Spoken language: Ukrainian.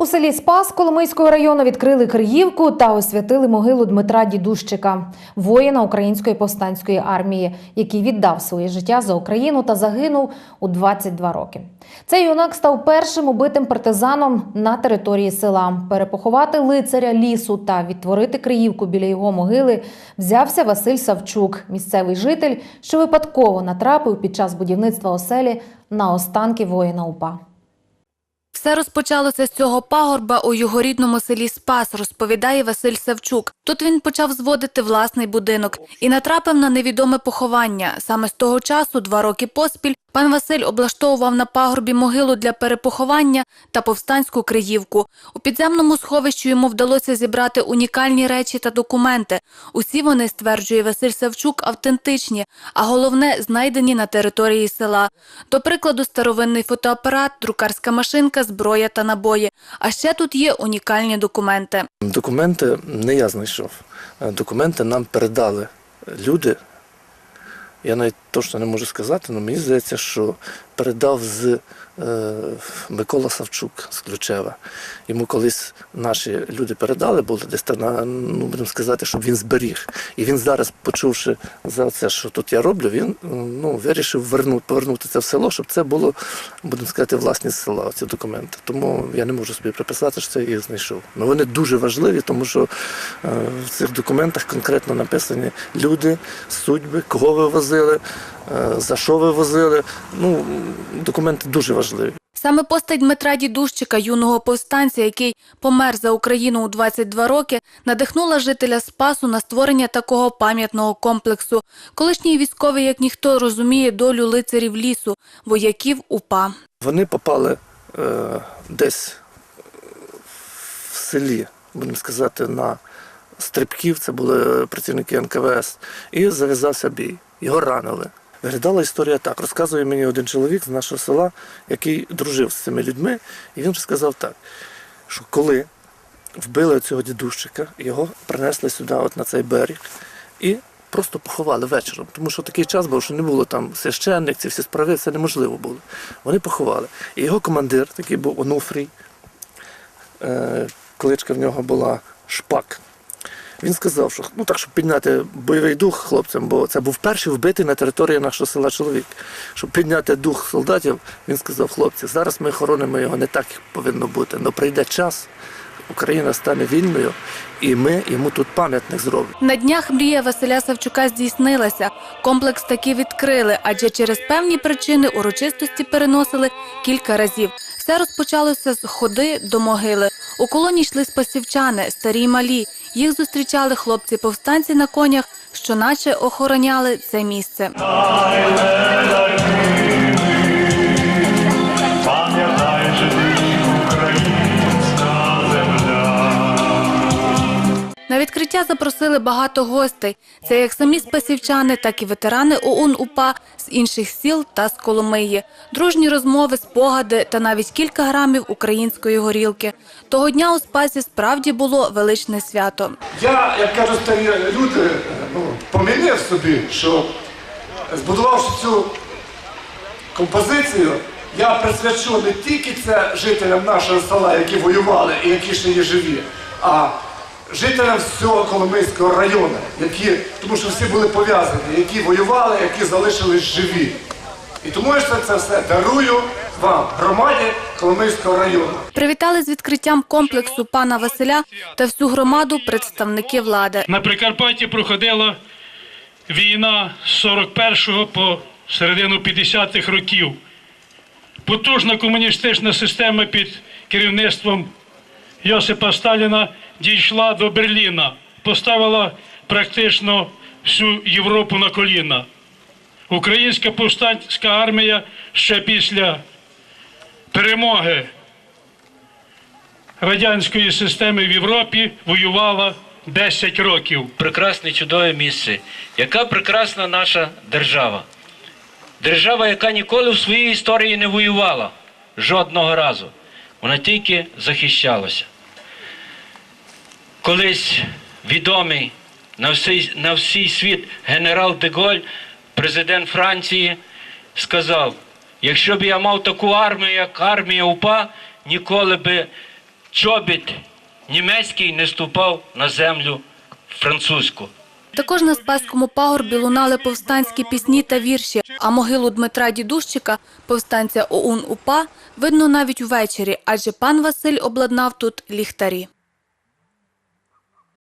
У селі Спас Коломийського району відкрили Криївку та освятили могилу Дмитра Дідущика, воїна української повстанської армії, який віддав своє життя за Україну та загинув у 22 роки. Цей юнак став першим убитим партизаном на території села. Перепоховати лицаря лісу та відтворити Криївку біля його могили взявся Василь Савчук, місцевий житель, що випадково натрапив під час будівництва оселі на останки воїна УПА. Все розпочалося з цього пагорба у його рідному селі Спас, розповідає Василь Савчук. Тут він почав зводити власний будинок і натрапив на невідоме поховання. Саме з того часу, два роки поспіль, пан Василь облаштовував на пагорбі могилу для перепоховання та повстанську криївку. У підземному сховищі йому вдалося зібрати унікальні речі та документи. Усі вони, стверджує Василь Савчук, автентичні, а головне знайдені на території села. До прикладу, старовинний фотоапарат, друкарська машинка, зброя та набої. А ще тут є унікальні документи. Документи не я знайшов. Документи нам передали люди. Я навіть точно не можу сказати, але мені здається, що передав з е, Микола Савчук з Ключева. Йому колись наші люди передали, були десь там, ну будемо сказати, щоб він зберіг. І він зараз, почувши за це, що тут я роблю, він ну, вирішив вернути, повернути це в село, щоб це було, будемо сказати, власність села, ці документи. Тому я не можу собі приписати, що це їх знайшов. Ну вони дуже важливі, тому що е, в цих документах конкретно написані люди, судьби, кого ви возили, е, за що ви возили. Ну, документи дуже важливі. Саме постать Дмитра Дідущика, юного повстанця, який помер за Україну у 22 роки, надихнула жителя Спасу на створення такого пам'ятного комплексу. Колишній військовий, як ніхто, розуміє долю лицарів лісу, вояків УПА. Вони попали е, десь в селі, будемо сказати, на стрибків, це були працівники НКВС, і зав'язався бій. Його ранили. Виглядала історія так. Розказує мені один чоловік з нашого села, який дружив з цими людьми, і він сказав так, що коли вбили цього дідущика, його принесли сюди, от на цей берег, і просто поховали вечором. Тому що такий час був, що не було там священник, ці всі справи, це неможливо було. Вони поховали. І його командир, такий був Онуфрій, е, кличка в нього була Шпак. Він сказав, що ну так, щоб підняти бойовий дух хлопцям, бо це був перший вбитий на території нашого села чоловік. Щоб підняти дух солдатів, він сказав, хлопці, зараз ми хоронимо його не так, як повинно бути. але прийде час, Україна стане вільною, і ми йому тут пам'ятник зробимо. На днях мрія Василя Савчука здійснилася. Комплекс таки відкрили, адже через певні причини урочистості переносили кілька разів. Все розпочалося з ходи до могили. У колоні йшли спасівчани, старі й малі. Їх зустрічали хлопці-повстанці на конях, що наче охороняли це місце. Відкриття запросили багато гостей. Це як самі спасівчани, так і ветерани ОУН УПА з інших сіл та з Коломиї. Дружні розмови, спогади та навіть кілька грамів української горілки. Того дня у Спасі справді було величне свято. Я, як кажуть старі люди, ну, помінив собі, що збудувавши цю композицію, я присвячу не тільки це жителям нашого села, які воювали і які ще є живі, а жителям всього Коломийського району, які, тому що всі були пов'язані, які воювали, які залишились живі. І тому я це все дарую вам, громаді Коломийського району. Привітали з відкриттям комплексу пана Василя та всю громаду представники влади. На Прикарпатті проходила війна з 41-го по середину 50-х років. Потужна комуністична система під керівництвом Йосипа Сталіна дійшла до Берліна, поставила практично всю Європу на коліна. Українська повстанська армія ще після перемоги радянської системи в Європі воювала 10 років. прекрасне чудове місце. Яка прекрасна наша держава. Держава, яка ніколи в своїй історії не воювала жодного разу. Вона тільки захищалася. Колись відомий на всій, на всій світ генерал Деголь, президент Франції, сказав: якщо б я мав таку армію, як армія УПА, ніколи би чобіт німецький не ступав на землю французьку. Також на Спаському пагорбі лунали повстанські пісні та вірші, а могилу Дмитра Дідущика, повстанця ОУН УПА, видно навіть увечері, адже пан Василь обладнав тут ліхтарі.